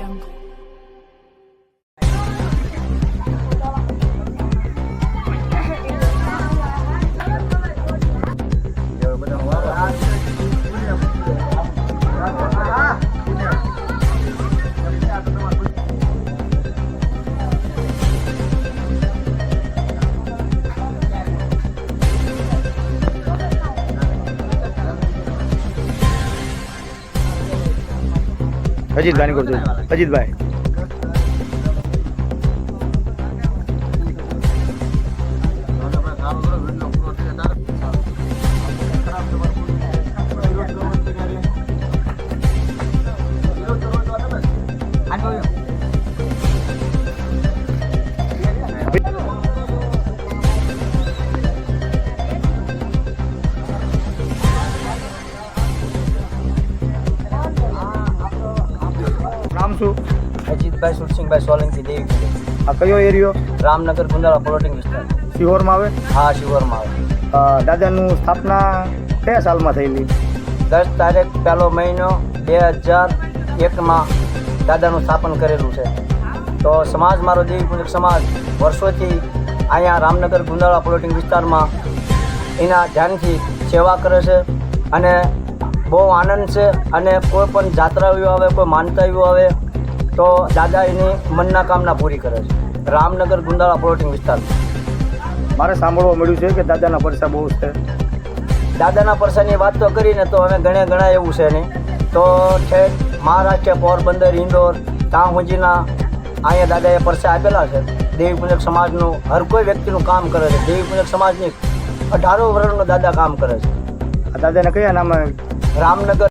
天空。અજીતભાઈ કરજો અજીતભાઈ. નામ શું? અજીતભાઈ સુરસિંહભાઈ સોલંકી દેવી આ કયો એરિયો? રામનગર ગુંદાળા પ્લોટિંગ વિસ્તાર. શિહોરમાં આવે? હા શિવરમાં આવે. દાદાનું સ્થાપના કયા સાલમાં થયેલી? દસ તારીખ પહેલો મહિનો બે હજાર એકમાં દાદાનું સ્થાપન કરેલું છે. તો સમાજ મારો દેવી પૂજક સમાજ વર્ષોથી અહીંયા રામનગર ગુંદાળા પ્લોટિંગ વિસ્તારમાં એના ધ્યાનથી સેવા કરે છે અને બહુ આનંદ છે અને કોઈ પણ જાત્રાઓ આવે કોઈ માનતાઓ આવે તો દાદા એની મનના કામના પૂરી કરે છે. રામનગર ગુંદાળા પ્લોટિંગ વિસ્તાર. મારે સાંભળવા મળ્યું છે કે દાદાના પરસા બહુ છે. દાદાના પરસાની વાત તો કરીને તો અમે ઘણે ઘણા એવું છે નહીં તો ઠેઠ મહારાષ્ટ્ર પોરબંદર ઇન્દોર ત્યાં સુધીના અહીંયા દાદાએ પરસા આપેલા છે. દેવી પૂજક સમાજનું હર કોઈ વ્યક્તિનું કામ કરે છે. દેવી પૂજક સમાજની અઢારો વર્ષનો દાદા કામ કરે છે. દાદાને કયા નામે? રામનગર